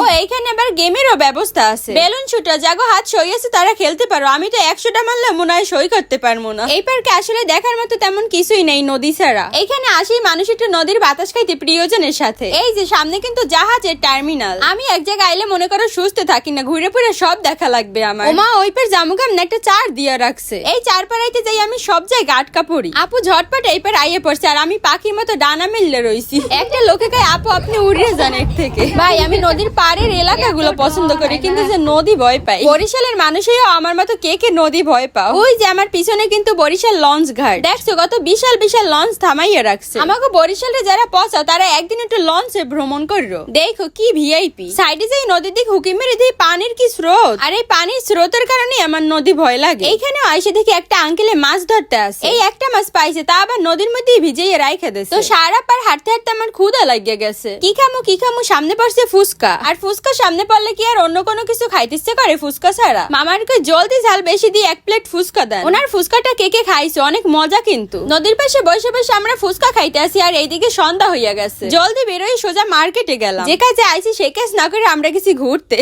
ও, এইখানে আবার গেমেরও ব্যবস্থা আছে। বেলুন জাগো হাত সই আছে, তারা খেলতে পারো। আমি তো একশোটা মারলে মনে হয় সই করতে পারব না। এই পার্কে আসলে দেখার মতো তেমন কিছুই নেই নদী ছাড়া। এইখানে আসি, মানুষ একটু নদীর বাতাস খাইতে প্রিয়জনের সাথে। এই যে, সামনে কিন্তু জাহাজের টার্মিনাল। আমি এক জায়গায় আইলে মনে করো সুস্থ থাকি না, ঘুরে ফিরে সব দেখা লাগবে আমার। ওমা, ওই পার না একটা চার দিয়া রাখছে। এই চার পাড়াইতে যাই আমি সব জায়গায় আটকা পড়ি। আপু ঝটপট এই পার আইয়ে পড়ছে, আর আমি পাখির মতো ডানা মিললে রইছি। একটা লোকে আপু, আপনি উড়িয়ে যান এর থেকে। ভাই, আমি নদীর পাড়ের এলাকাগুলো পছন্দ করি কিন্তু যে নদী ভয় পাই। বরিশালের মানুষেও আমার মতো কে কে নদী ভয় পাও? ওই যে আমার পিছনে কিন্তু বরিশাল লঞ্চ ঘাট। দেখছ কত বিশাল বিশাল লঞ্চ থামাইয়া রাখছে। আমাকে বরিশালে যারা পচা তারা একদিন একটু লঞ্চে ভ্রমণ করো। দেখো কি ভিআইপি সাইডে যে নদীর দিক হুকি মেরে দিয়ে পানির কি স্রোত? আর এই পানির স্রোতের কারণে আমার নদী ভয় লাগে। এইখানে আইসে দেখি একটা আঙ্কেলে মাছ ধরতে আসে। এই একটা মাছ পাইছে তা আবার নদীর মধ্যে ভিজিয়ে রাইখে দিয়েছে তো সারা পার হাঁটতে হাঁটতে আমার ক্ষুদা লাগিয়ে গেছে। কি খামু কি খামু সামনে পড়ছে ফুচকা। আর ফুচকা সামনে পড়লে কি আর অন্য কোনো কিছু খাইতে ইচ্ছে করে ফুচকা ছাড়া? মামারকে জলদি ঝাল বেশি দিয়ে এক প্লেট ফুচকা দেন। ওনার ফুচকাটা কে কে খাইছে? অনেক মজা কিন্তু। নদীর পাশে বসে বসে আমরা ফুচকা খাইতে আসি আর এইদিকে সন্ধ্যা হইয়া গেছে। জলদি বেরোই সোজা মার্কেটে গেলাম। যে কাজে আইছি সে কাজ না করে আমরা গেছি ঘুরতে।